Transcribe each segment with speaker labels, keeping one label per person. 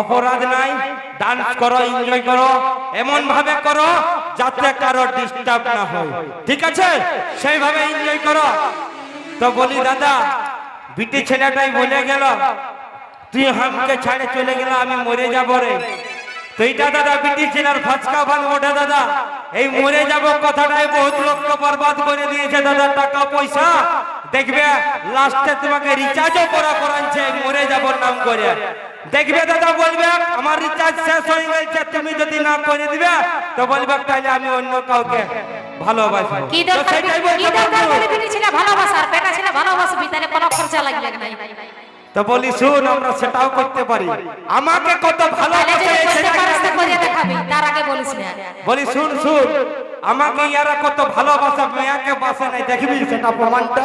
Speaker 1: অপরাধ নাই ডান্স করো এনজয় করো, এমন ভাবে করো যাতে কারও ডিস্টার্ব না হয়। ঠিক আছে? সেইভাবে এনজয় করো। তো বলি, দাদা, বিটি ছেলেটাই বলে গেল, তুই হামকে ছাড়ে চলে গেল আমি মরে যাব রে। তো দাদা, বিটি ছেলের ফাঁচকা বান ওঠে, দাদা। এই মরে যাব কথাটাই বহুত লোককে বরবাদ করে দিয়েছে, দাদা, টাকা, পয়সা। দেখবে লাস্টে তোমাকে রিচার্জও করা করাচ্ছে মরে যাবর নাম করে। দেখবে দাদা বলবে আমার রিচার্জ শেষ হয়ে গেছে তুমি যদি না করে দিবে তো বলবে তাহলে আমি অন্য কাউকে ভালোবাসি
Speaker 2: কি দরকার কি দরকার বলে বিটি ভালোবাসার বেটা ছিল ভালোবাসবি তাহলে কোনো খরচা লাগবে না।
Speaker 1: তো বলি শুন আমরা সেটাও করতে পারি। আমাকে কত বলি শুন শুন আমাকে ইয়ারা কত ভালোবাসা মেয়াকে বাসে নাই দেখবি সেটা প্রমাণটা?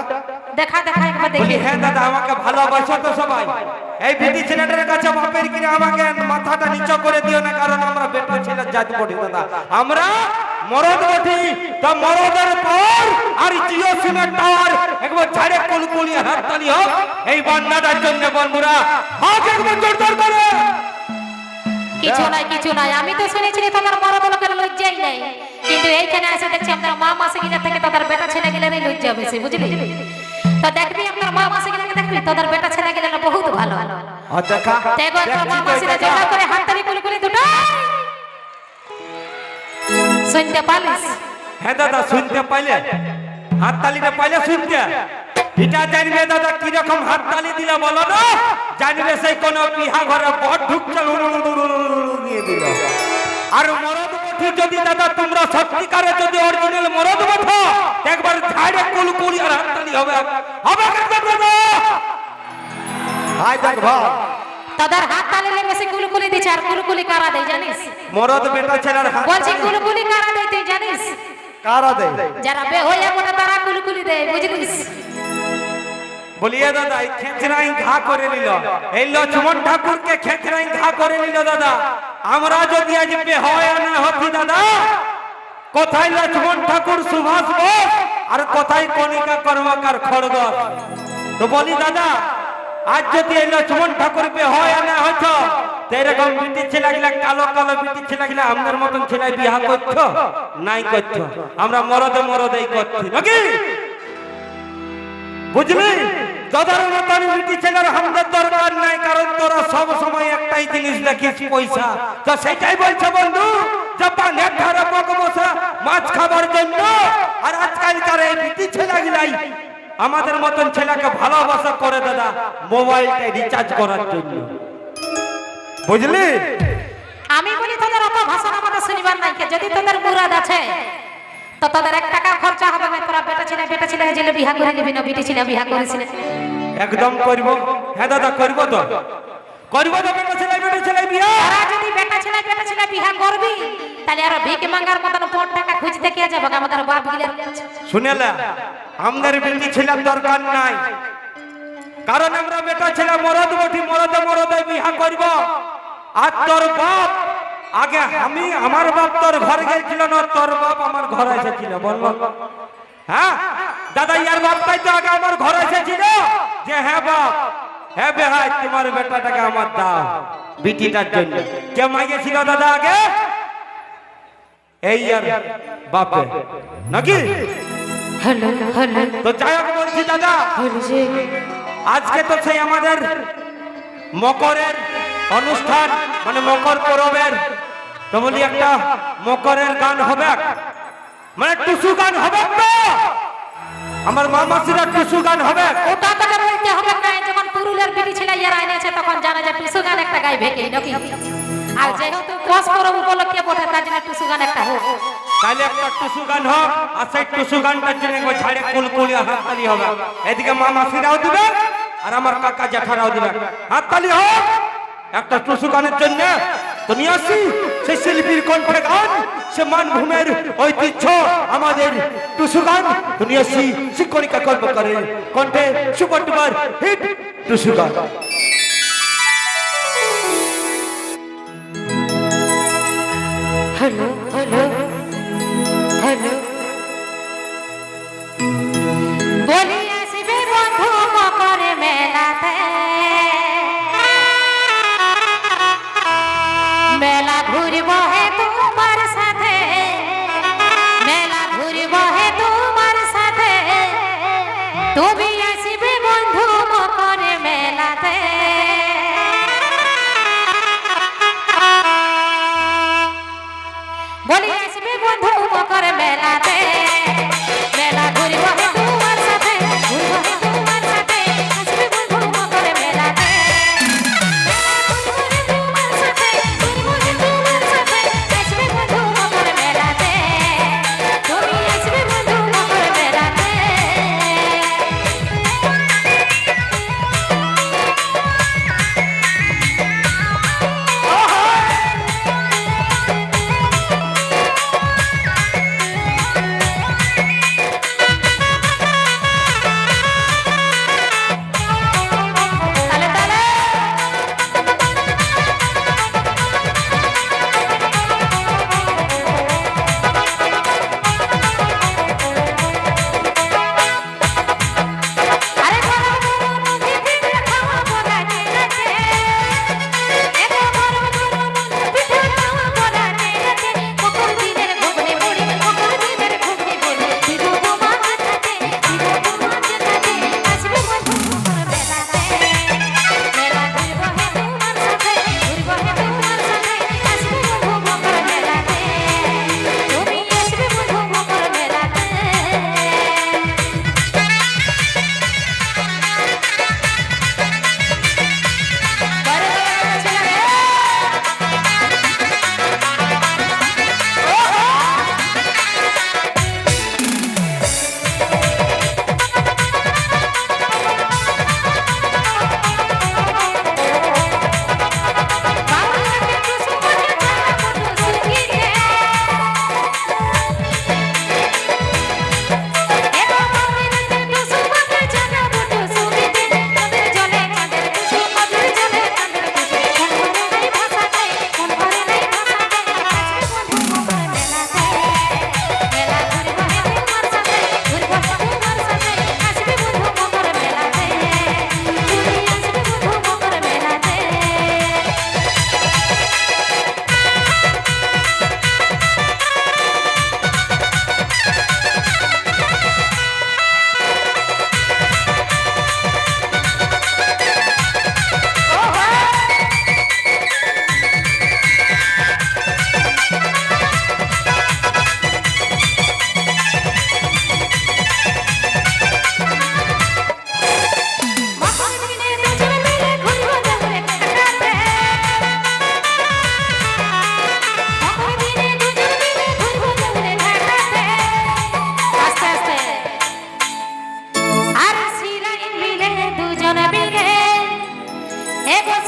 Speaker 2: দেখা দেখা একবার দেখি
Speaker 1: হ্যাঁ দাদা আমাকে ভালোবাসো তো সবাই। এই বিটি ছেলেটার কাছে বাপের কিনে আমাকে মাথাটা নিচু করে দিও না কারণ আমরা বেটা ছেলে জাত পড়ি দাদা। আমরা মরদ বটি তো মরদের পর আর জিও সিমের টাওয়ার। একবার ছাড়ে কুলকুলি হাততালি হোক। এই বান্নাটার জন্য বন্ধুরা হাত একবার জোরদার করে।
Speaker 2: কিছু নাই কিছু নাই। আমি তো শুনেছি তোমার বড় বড় করে লজ্জাই নাই। কিন্তু এইখানে এসে দেখছি আপনার মা মাসে গিলা থেকে তাদের বেটা ছেলে গেলে লজ্জা বেশি বুঝলি? তো দেখবি আপনার মা মাসে গিলা দেখবি তাদের বেটা ছেলে গেলে বহুত ভালো।
Speaker 1: আচ্ছা খা।
Speaker 2: দেখো তোর মা মাসিরা জোড়া করে হাততালি কুলকুলি দুটো শুনতে পালিস?
Speaker 1: হ্যাঁ দাদা শুনতে পাইলে। হাততালিটা পাইলে শুনতে। এটা জানবে দাদা কীরকম হাততালি দিলে বলো না জানবে সেই কোন বিহা ঘরে বট ঢুকছে নিয়ে দিল আর মরদ যদি দাদা তোমরা সত্যিকারে যদি অরিজিনাল মরদ বঠো একবার ঝাড়ে কুলকুলি আর হাততালি হবে। হবে কিন্তু দাদা? হাই দেখ ভাই।
Speaker 2: তাদের হাত তালিলে বেশি কুলকুলি দিচ্ছে আর কুলকুলি কারা দেয় জানিস?
Speaker 1: মরদ বেটা ছেলের হাত
Speaker 2: বলছি কুলকুলি কারা দেয় তুই জানিস?
Speaker 1: কারা দেয়?
Speaker 2: যারা বে হয়ে বলে তারা কুলকুলি দেয় বুঝলিস?
Speaker 1: বলিয়ে দাদা, এই খেচরাই ঘা করে নিল। এই লক্ষ্মণ ঠাকুরকে খেচরাই ঘা করে নিল দাদা। আমরা যদি আজ বেহয় না হতি দাদা, কোথায় লক্ষ্মণ ঠাকুর সুভাষ বোস আর কোথায় কণিকা কর্মকার খড়গ তো বলি দাদা, আজ যদি এই লক্ষ্মণ ঠাকুর বেহয় না হইত, তো এরকম বিটি ছেলে গিলা কালো কালো বিটি ছেলে গিলা আমাদের মতন ছেলে বিহা করছ নাই করছ আমরা মরদে মরদেই করছি নাকি? বুঝলি? নাই সব সময় একটাই পয়সা। তো সেটাই বলছে বন্ধু আর আমাদের মতন ছেলেকে ভালোবাসা করে দাদা, মোবাইলটা রিচার্জ করার জন্য। বুঝলি?
Speaker 2: আমি বলি, তোদের অত ভাষণ আমাদের শুনিবার নাই। যদি তোদের মুরাদ আছে, তো তোদের এক টাকা খরচা হবে না, তোরা বেটা ছেলে বেটা ছেলে জেলে বিহা করে নিবি না, বিটি ছেলে বিহা করিস না
Speaker 1: একদম করব। হ্যাঁ দাদা করব তো। করব তো বেটা ছেলে বেটা ছেলে বিয়া।
Speaker 2: তোরা যদি বেটা ছেলে বেটা ছেলে বিহা করবি তাহলে আর ভিক মাঙ্গার মতন পর টাকা খুঁজতে কে যাবে? আমাদের বাপ গিলে
Speaker 1: শুনেলা? আমাদের বেটি ছেলে দরকার নাই। কারণ আমরা বেটা ছেলে মরদ বটি মরদে মরদে বিহা করব। আর তোর বাপ আগে আমি আমার বাপ তোর ঘর গেছিল না তোর বাপ আমার ঘর এসেছিল বলব। হ্যাঁ? দাদা ইয়ার বাপটাই তো আগে আমার ঘর এসেছিল। যে হ্যাঁ বাপ হ্যাঁ বেহাই তোমার বেটাটাকে আমার দাও বিটিটার জন্য। কে মাইগেছিল দাদা আগে? এই আর বাপে। নাকি? তো যাই হোক বলছি দাদা আজকে তো সেই আমাদের মকরের অনুষ্ঠান মানে মকর পরবের। তো বলি একটা মকরের গান হবে। মানে টুসু গান হবে তো? আমার মামাসিরা টুসু গান হবে।
Speaker 2: ওটা তোকে বলতে হবে না যখন পুরুলের বিটি ছেলে ইয়ার আইনেছে তখন জানা যায় টুসু গান একটা গাইবে কি নাকি আর যেহেতু কস পরব উপলক্ষে বটে তার জন্য টুসু গান একটা হোক।
Speaker 1: তাহলে একটা টুসু গান হোক আর সেই টুসু গানটার জন্য একবার ছাড়ে কুলকুলি হাততালি হবে। এদিকে মামাসিরাও দিবে আর আমার কাকা জ্যাঠারাও দিবে। হাততালি হোক একটা টুসু গানের জন্য তো আসি, সেই শিল্পীর কণ্ঠে গান, সে মানভূমের ঐতিহ্য, আমাদের টুসু গান তো নিয়ে আসি, শিক্ষণিকা কণ্ঠে সুপার টুপার হিট টুসু গান
Speaker 2: হ্যালো তুমি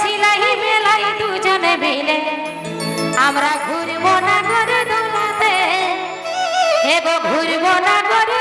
Speaker 2: সিলাই মেলাই দুজনে মিলে। আমরা ঘুরবো না করে দোলাতে এগো ঘুরবো না করে